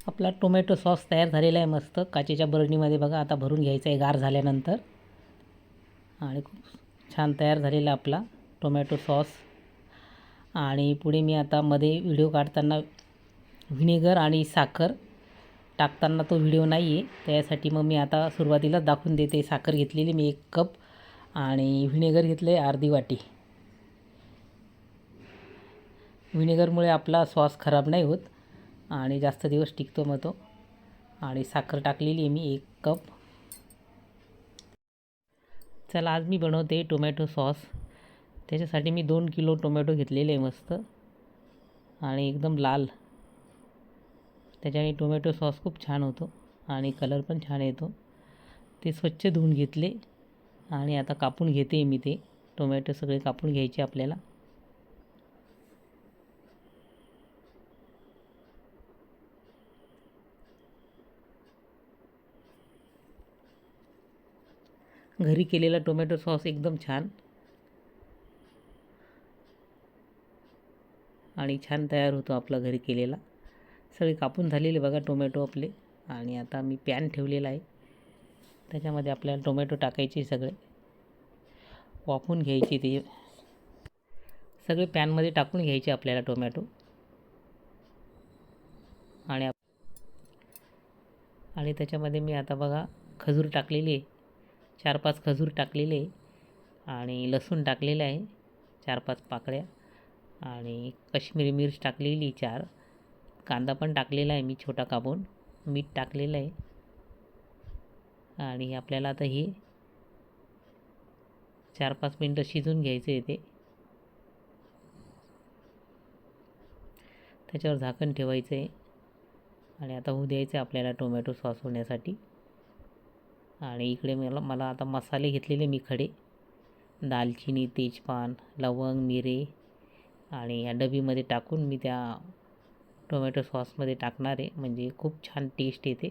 आपला tomato sauce तयार झालेला आहे मस्त. काचेच्या बरणीमध्ये बघा आता भरून घ्यायचा आहे गार झाल्यानंतर. आणि खूप छान तयार झालेला आपला टोमॅटो सॉस. आणि पुढे मी आता मध्ये व्हिडिओ काढताना व्हिनेगर आणि साखर टाकताना तो व्हिडिओ नाही आहे त्यासाठी मग मी आता सुरुवातीलाच दाखवून देते. साखर घेतलेली मी एक कप आणि व्हिनेगर घेतले अर्धी वाटी. व्हिनेगरमुळे आपला सॉस खराब नाही होत. आणि जास्त दिवस टिकतो मग तो. आणि साखर टाकलेली आहे मी एक कप. चला आज मी बनवते टोमॅटो सॉस. त्याच्यासाठी मी दोन किलो टोमॅटो घेतलेले आहे मस्त. आणि एकदम लाल. त्याच्याने टोमॅटो सॉस खूप छान होतो आणि कलर पण छान येतो. ते स्वच्छ धुवून घेतले. आणि आता कापून घेते मी ते. टोमॅटो सगळे कापून घ्यायचे आपल्याला. घरी केलेला टोमॅटो सॉस एकदम छान. आणि छान तयार होतो आपला घरी केलेला. सगळे कापून झालेले बघा टोमॅटो आपले. आणि आता मी पॅन ठेवलेला आहे. त्याच्यामध्ये आपल्याला टोमॅटो टाकायचे सगळे. वाफून घ्यायचे ते. सगळे पॅनमध्ये टाकून घ्यायचे आपल्याला टोमॅटो. आणि आप आणि त्याच्यामध्ये मी आता बघा खजूर टाकलेली आहे. चार पाच खजूर टाकलेले आणि लसूण टाकलेलं आहे चार पाच पाकळ्या आणि कश्मीरी मिर्च टाकलेली चार. कांदा पण टाकलेला आहे मी छोटा कापून मीठ टाकलेलं आहे. आणि आपल्याला आता हे चार पाच मिनटं शिजून घ्यायचं आहे ते. त्याच्यावर झाकण ठेवायचं आहे. आणि आता होऊ द्यायचं आहे आपल्याला टोमॅटो सॉस होण्यासाठी. आणि इकडे मला मला आता मसाले घेतलेले मी खडे दालचिनी तेजपान लवंग मिरे आणि या डबीमध्ये टाकून मी त्या टोमॅटो सॉसमध्ये टाकणार आहे. म्हणजे खूप छान टेस्ट येते.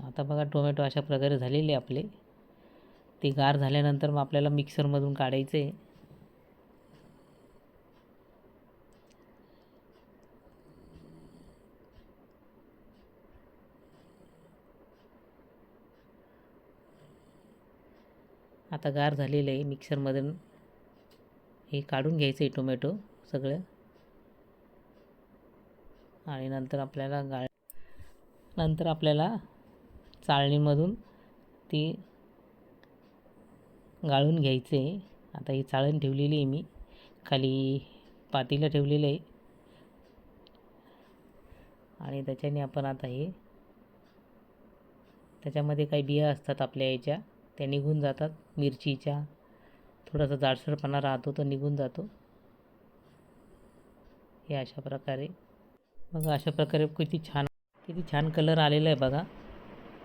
आता बघा टोमॅटो अशा प्रकारे झालेले आपले. ते गार झाल्यानंतर मग आपल्याला मिक्सरमधून काढायचं आहे आता गार झालेलं आहे मिक्सरमधून हे काढून घ्यायचं आहे टोमॅटो सगळं. आणि नंतर आपल्याला गाळ नंतर आपल्याला चाळणीमधून ती गाळून घ्यायचे आहे आता ही चाळण ठेवलेली आहे मी. खाली पातीला ठेवलेलं आहे. आणि त्याच्याने आपण आता हे त्याच्यामध्ये काही बिया असतात आपल्या याच्या. त्या निघून जातात. मिरचीच्या थोडासा जाडसरपणा राहतो तो निघून जातो. हे अशा प्रकारे. बघा अशा प्रकारे किती छान किती छान कलर आलेला आहे बघा.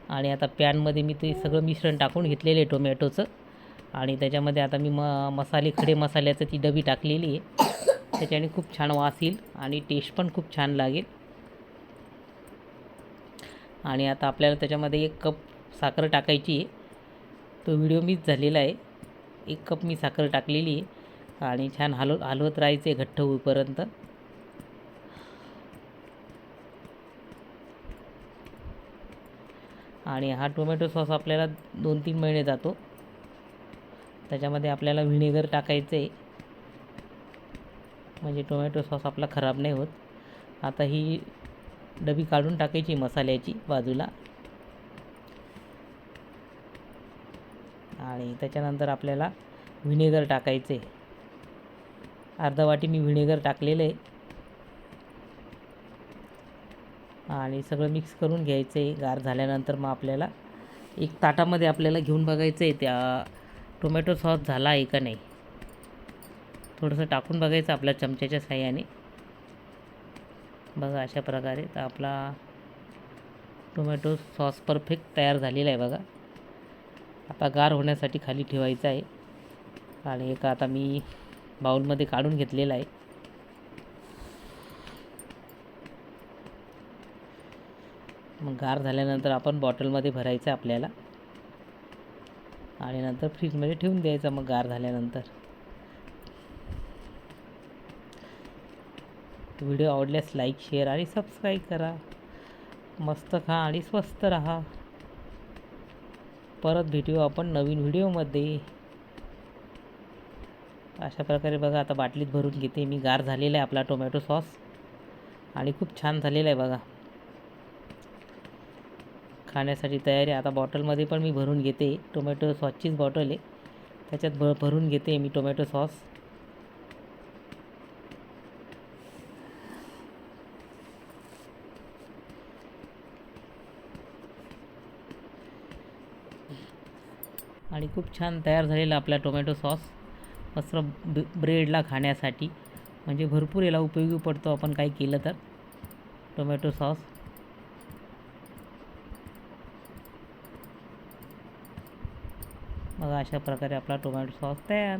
आणि आता पॅनमध्ये मी ते सगळं मिश्रण टाकून घेतलेलं आहे टोमॅटोचं आणि त्याच्यामध्ये आता मी म मसाले खडे मसाल्याचं ती डबी टाकलेली आहे. त्याच्याने खूप छान वास येईल आणि टेस्ट पण खूप छान लागेल. आणि आता आपल्याला त्याच्यामध्ये एक कप साखर टाकायची आहे. तो व्हिडिओ मिस झालेला आहे. एक कप मी साखर टाकलेली आहे आणि छान हलव हलवत राहायचे घट्ट होईपर्यंत. आणि हा टोमॅटो सॉस आपल्याला दोन तीन महिने जातो. त्याच्यामध्ये आपल्याला व्हिनेगर टाकायचं आहे म्हणजे टोमॅटो सॉस आपला खराब नाही होत. आता ही डबी काढून टाकायची मसाल्याची बाजूला. आणि त्याच्यानंतर आपल्याला व्हिनेगर टाकायचे. अर्धा वाटी मी व्हिनेगर टाकलेलं. आहे आणि सगळं मिक्स करून घ्यायचं. आहे गार झाल्यानंतर मग आपल्याला एक ताटामध्ये आपल्याला घेऊन बघायचं आहे त्या टोमॅटो सॉस झाला आहे का नाही. थोडंसं टाकून बघायचं आपल्या चमच्याच्या साह्याने. बघा अशा प्रकारे तर आपला टोमॅटो सॉस परफेक्ट तयार झालेला आहे बघा. आता गार होण्यासाठी खाली ठेवायचं आहे. आणि एक आता मी बाउलमध्ये काढून घेतलेला आहे. मग गार झाल्यानंतर आपण बॉटलमध्ये भरायचं आहे आपल्याला. आणि नंतर फ्रीजमध्ये ठेवून द्यायचं मग गार झाल्यानंतर. व्हिडिओ आवडल्यास लाईक शेअर आणि सबस्क्राईब करा. मस्त खा आणि स्वस्त रहा. परत भेटू आपण नवीन व्हिडिओमध्ये. अशा प्रकारे बघा आता बाटलीत भरून घेते मी. गार झालेला आहे आपला टोमॅटो सॉस. आणि खूप छान झालेला आहे बघा. खाण्यासाठी तयारी आहे. आता बॉटलमध्ये पण मी भरून घेते. टोमॅटो सॉसचीच बॉटल आहे. त्याच्यात भ भरून घेते मी टोमॅटो सॉस. आणि खूप छान तयार झालेला आपला टोमॅटो सॉस मस्त ब ब्रेडला खाण्यासाठी. म्हणजे भरपूर याला उपयोगी पडतो आपण काही केलं तर. Tomato sauce. बघा अशा प्रकारे आपला टोमॅटो सॉस तयार.